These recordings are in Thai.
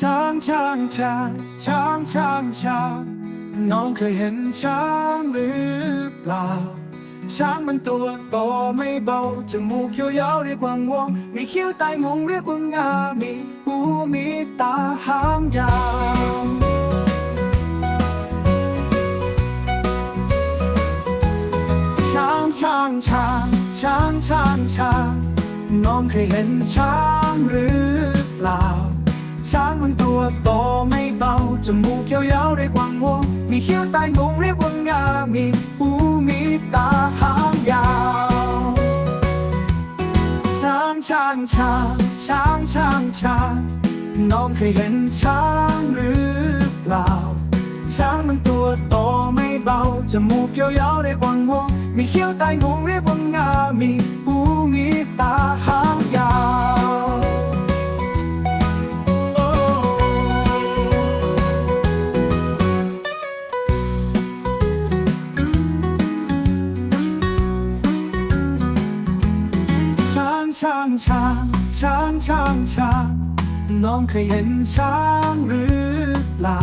ช้างช้างช้างช้างช้างช้างน้องเคยเห็นช้างหรือเปล่า ช้างมันตัวโตไม่เบาจมูกยาวๆเรียกว่างวง มีคิ้วใต้งงเรียกว่างา มีหูมีตาหางยาวช้างช้างช้างช้างช้างช้างน้องเคยเห็นช้างหรือเปล่า ช้างมันตัวโตไม่เบา จมูกยาวๆเรียกว่างวง มีคิ้วใต้งงเรียกว่างา มีหูมีตาหางยาว ช้างช้างช้างช้างช้างช้างน้องเคยเห็นช้างหรือเปล่า ช้างมันตัวโตไม่เบา จมูกยาวๆเรียกว่างวง มีเขี้ยวใต้งงเรียกว่างา มีหูมี ช้างช้างช้างช้างช้างช้างน้องเคยเห็นช้างหรือเปล่า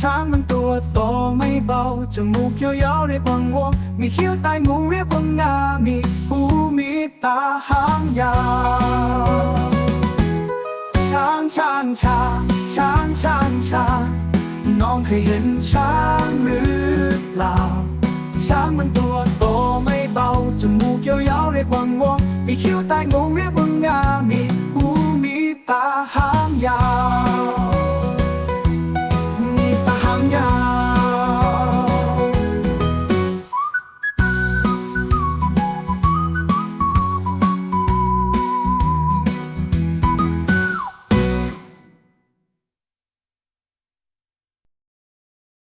ช้างมันตัวโตไม่เบา จมูกยาวๆเรียกว่างวง มีคิ้วใต้งวงเรียกว่างา มีหูมีตาหางยาว ช้างช้างช้างช้างช้างช้างน้องเคยเห็นช้างหรือเปล่า ช้างมันตัว จมูกยาวๆเรียกว่างวงมีคิ้วใต้งวงเรียกว่างามีหูมีตาหา